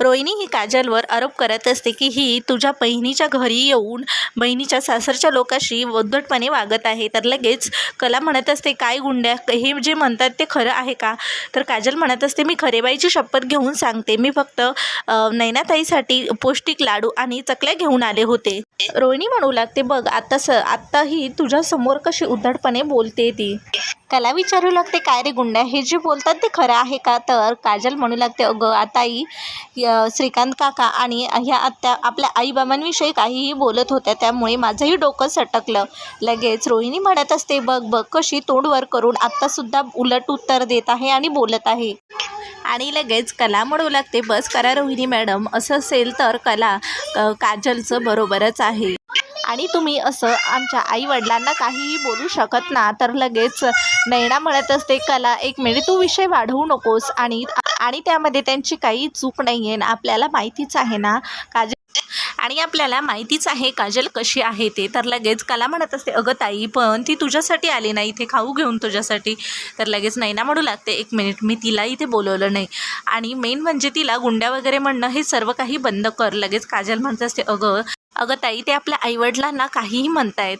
रोहिणी ही काजलवर आरोप करत असते की ही तुझ्या बहिणीच्या घरी येऊन बहिणीच्या सासरच्या लोकाशी उद्धटपणे वागत आहे. तर लगेच कला म्हणत असते काय गुंड्या? हे जे म्हणतात ते खरं आहे का? तर काजल म्हणत असते मी खरेबाईची शपथ घेऊन सांगते. मी फक्त नैनाताईसाठी पौष्टिक लाडू आणि चकल्या घेऊन आले होते. रोहिणी म्हणू लागते बघ आता स आत्ताही तुझ्यासमोर कशी उद्धटपणे बोलते ती. कला विचारू लागते काय रे गुंड्या? हे जे बोलतात ते खरं आहे का? तर काजल म्हणू लागते अगं आताही श्रीकांत काका आणि ह्या आत्या आपल्या आईबाबांविषयी काहीही बोलत होत्या त्यामुळे माझंही डोकं सटकलं. लगेच रोहिणी म्हणत असते बघ बघ कशी तोंडवर करून आत्तासुद्धा उलट उत्तर देत आहे आणि बोलत आहे. आणि लगेच कला म्हणू लागते बस करा रोहिणी मॅडम असं असेल तर कला काजलचं बरोबरच आहे. आणि तुम्ही असं आमच्या आईवडिलांना काहीही बोलू शकत ना तर लगेच नैना म्हणत असते कला एक मिनिट तू विषय वाढवू नकोस. आणि आणि त्यामध्ये त्यांची काही चूक नाही आहे ना आपल्याला माहितीच आहे ना काजल. आणि आपल्याला माहितीच आहे काजल कशी आहे ते. तर लगेच कला म्हणत असते अगं ताई पण ती तुझ्यासाठी आली नाही. इथे खाऊ घेऊन तुझ्यासाठी. तर लगेच नैना म्हणू लागते एक मिनिट मी तिला इथे बोलवलं नाही. आणि मेन म्हणजे तिला गुंड्या वगैरे म्हणणं हे सर्व काही बंद कर. लगेच काजल म्हणत असते अगं अगं ताई ते आपल्या आईवडिलांना काहीही म्हणतायत.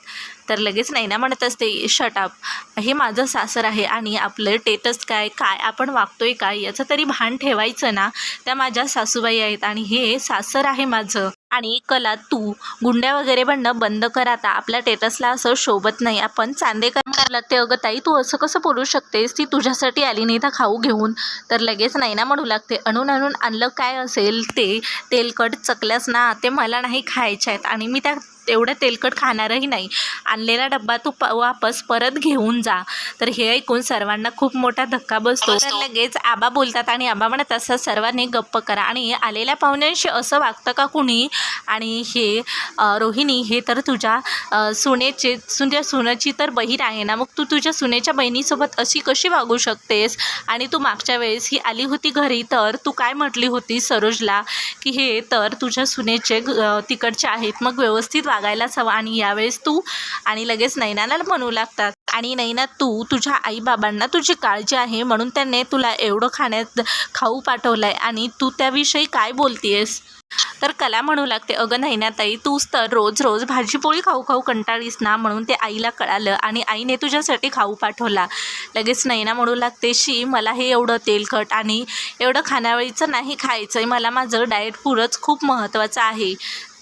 तर लगेच नाही ना म्हणत असते शटअप हे माझं सासर आहे आणि आपलं टेटस काय काय आपण वागतोय काय याचं तरी भान ठेवायचं ना. त्या माझ्या सासूबाई आहेत आणि हे सासर आहे माझं. आणि कला तू गुंड्या वगैरे बनणं बंद कर आता. आपल्या टेटसला असं शोभत नाही. आपण चांदेकर म्हणाला ते अगं ताई तू असं कसं बोलू शकतेस? ती तुझ्यासाठी आली नाही तर खाऊ घेऊन. तर लगेच नैना म्हणू लागते अणून अणून आणलं काय असेल ते? तेलकट चकल्यास ना ते मला नाही खायच्या आहेत. आणि मी त्या तेवढं तेलकट खाणारही नाही. आणलेला डब्बा तू प वापस परत घेऊन जा. तर हे ऐकून सर्वांना खूप मोठा धक्का बसतो. तर लगेच आबा बोलतात आणि आबा म्हणत असं सर्वांनी गप्प करा. आणि आलेल्या पाहुण्यांशी असं वागतं का कुणी? आणि हे रोहिणी हे तर तुझ्या सुनेचे तुझ्या सुनेची तर बहीण आहे ना. मग तू तुझ्या सुनेच्या बहिणीसोबत अशी कशी वागू शकतेस? आणि तू मागच्या वेळेस ही आली होती घरी तर तू काय म्हटली होती सरोजला? की हे तर तुझ्या सुनेचे तिकडचे आहेत. मग व्यवस्थित लागायलाच हवं आणि यावेळेस तू आणि लगेच नैनाला म्हणू लागतात. आणि नैना तू तुझ्या आईबाबांना तुझी काळजी आहे म्हणून त्यांनी तुला एवढं खाण्यात खाऊ पाठवलं आहे आणि तू त्याविषयी काय बोलतीयस तर कला म्हणू लागते. अगं नैनाताई तूच तर रोज रोज भाजीपोळी खाऊ खाऊ कंटाळीस ना म्हणून ते आईला कळालं. आणि आईने तुझ्यासाठी खाऊ पाठवला. लगेच नैना म्हणू लागते शी मला हे एवढं तेलकट आणि एवढं खाण्यावेळीचं नाही खायचं आहे मला माझं डाएट पुरंच खूप महत्त्वाचं आहे.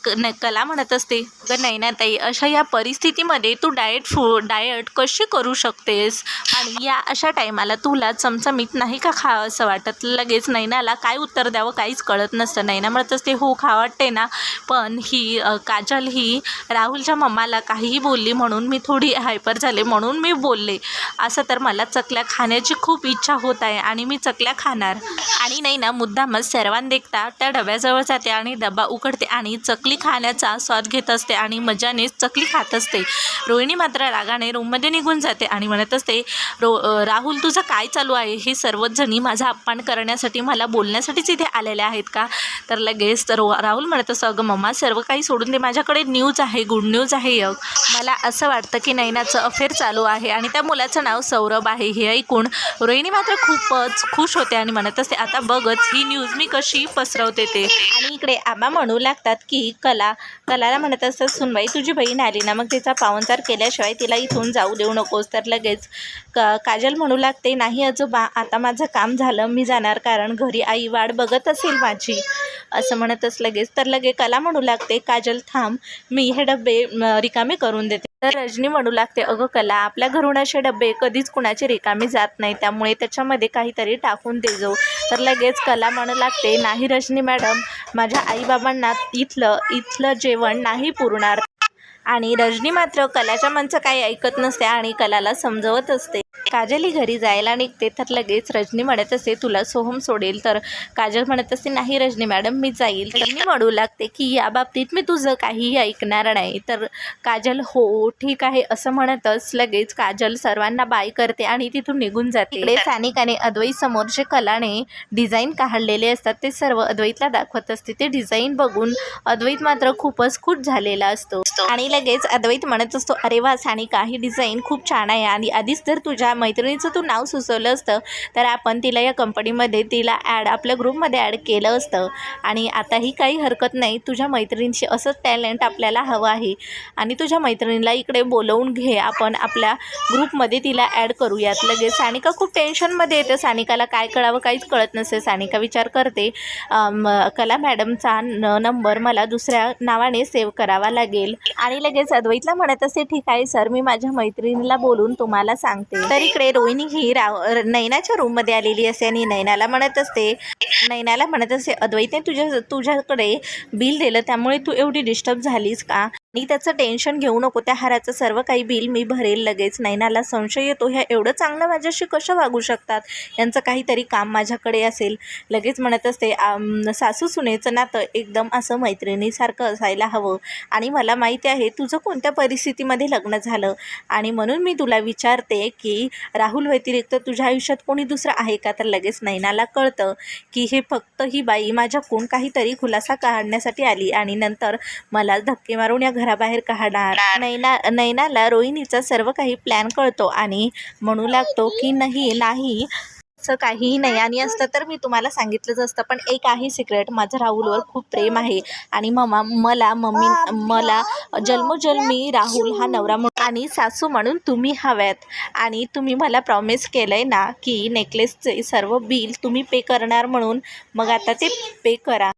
क न कला म्हणत असते. अगं नैनाताई अशा या परिस्थितीमध्ये तू डाएट फू डाएट कशी करू शकतेस? आणि या अशा टायमाला तुला चमचमीत नाही का खा असं वाटत? लगेच नैनाला काय उत्तर द्यावं काहीच कळत नसतं. नैना म्हणत असते हो खा वाटते ना. पण ही काजल ही राहुलच्या मम्माला काहीही बोलली म्हणून मी थोडी हायपर झाले म्हणून मी बोलले. असं तर मला चकल्या खाण्याची खूप इच्छा होत आहे आणि मी चकल्या खाणार. आणि नाही ना मुद्दामच सर्वांदेखता त्या डब्याजवळ जाते आणि डबा उघडते आणि चकली खाण्याचा स्वाद घेत असते आणि मजाने चकली खात असते. रोहिणी मात्र रागाने रूममध्ये निघून जाते आणि म्हणत असते रो राहुल तुझं काय चालू आहे? हे सर्वच जणी माझा अपमान करण्यासाठी मला बोलण्यासाठीच इथे आलेले आहेत का? तर लगेच तर राहुल म्हणत असं अगं मम्मा सर्व काही सोडून दे. माझ्याकडे न्यूज आहे गुड न्यूज आहे एक. मला असं वाटतं की नैनाचं अफेअर चालू आहे आणि त्या मुलाचं नाव सौरभ आहे. हे ऐकून रोहिणी मात्र खूपच खुश होते आणि म्हणत असते आता बघच ही न्यूज मी कशी पसरवते ते? आणि इकडे आबा म्हणू लागतात की कला कलाला म्हणत असतात सुनबाई तुझी बहीण आली ना मग तिचा पाहुणचार केल्याशिवाय तिला इथून जाऊ देऊ नकोस तर लगेच क काजल म्हणू लागते नाही आजोबा आता माझं काम झालं मी जाणार कारण घरी आई वाट बघत असेल माझी. असं म्हणतच लगेच तर लगे कला म्हणू लागते काजल थांब मी हे डबे रिकामे करून देते. तर रजनी म्हणू लागते अगं कला आपल्या घरून असे डबे कधीच कुणाचे रिकामे जात नाही त्यामुळे त्याच्यामध्ये काहीतरी टाकून दे जाऊ तर लगेच कला म्हणू लागते नाही रजनी मॅडम माझ्या आईबाबांना इथलं इथलं जेवण नाही पुरणार. आणि रजनी मात्र कलाच्या मनचं काही ऐकत नसते आणि कलाला समजवत असते. काजल ही घरी जायला निघते तर लगेच रजनी म्हणत असते तुला सोहम सोडेल तर. काजल म्हणत असते नाही रजनी मॅडम मी जाईल. तर मी म्हणू लागते की या बाबतीत मी तुझं काहीही ऐकणार नाही. तर काजल हो ठीक आहे असं म्हणतच लगेच काजल सर्वांना बाय करते आणि तिथून निघून जाते. इकडे सानिकाने अद्वैत समोर जे कलाने डिझाईन काढलेले असतात ते सर्व अद्वैतला दाखवत असते. ते डिझाईन बघून अद्वैत मात्र खूपच खुश झालेला असतो. आणि लगेच अद्वैत म्हणत असतो अरे वा सानिका ही डिझाईन खूप छान आहे आणि आधीच जर तुझ्या मैत्रिणीचं तू नाव सुचवलं असतं तर आपण तिला या कंपनीमध्ये तिला ॲड आपल्या ग्रुपमध्ये ॲड केलं असतं. आणि आताही काही हरकत नाही तुझ्या मैत्रिणीशी असंच टॅलेंट आपल्याला हवं आहे. आणि तुझ्या मैत्रिणीला इकडे बोलवून घे आपण आपल्या ग्रुपमध्ये तिला ॲड करूयात लगेच. सानिका खूप टेन्शनमध्ये येते. सानिकाला काय कळावं काहीच कळत नसते. सानिका विचार करते कला मॅडमचा न नंबर मला दुसऱ्या नावाने सेव्ह करावा लागेल. आणि लगेच अद्वैतला म्हणत असे ठीक आहे सर मी माझ्या मैत्रिणीला बोलून तुम्हाला सांगते. तर इकडे रोहिणी ही राव नैनाच्या रूममध्ये आलेली असते आणि नैनाला म्हणत असते नैनाला म्हणत असते अद्वैतने तुझ्या तुझ्याकडे बिल दिलं त्यामुळे तू एवढी डिस्टर्ब झालीस का? आणि त्याचं टेन्शन घेऊ नको त्या हाराचं सर्व काही बिल मी भरेल लगेच. नैनाला संशय येतो ह्या एवढं चांगलं माझ्याशी कसं वागू शकतात? यांचं काहीतरी काम माझ्याकडे असेल. लगेच म्हणत असते सासू सुनेचं नातं एकदम असं मैत्रिणीसारखं असायला हवं. आणि मला माहिती आहे तुझं कोणत्या परिस्थितीमध्ये लग्न झालं? आणि म्हणून मी तुला विचारते की राहुल व्यतिरिक्त तुझ्या आयुष्यात कोणी दुसरं आहे का? तर लगेच नैनाला कळतं की हे फक्त ही बाई माझ्याकडून काहीतरी खुलासा काढण्यासाठी आली. आणि नंतर मला धक्के मारून या घराबाहेर काढणार. नैना नैनाला रोहिणीचा सर्व काही प्लॅन कळतो आणि म्हणू लागतो की नाही नाही असं काहीही नाही. आणि असतं तर मी तुम्हाला सांगितलंच असतं पण एक आहे सिक्रेट माझं राहुलवर खूप प्रेम आहे. आणि ममा मला मम्मी मला जन्मोजन्मी राहुल हा नवरा म्हणून आणि सासू म्हणून तुम्ही हव्यात. आणि तुम्ही मला प्रॉमिस केलं आहे ना की नेकलेसचे सर्व बिल तुम्ही पे करणार म्हणून. मग आता ते पे करा.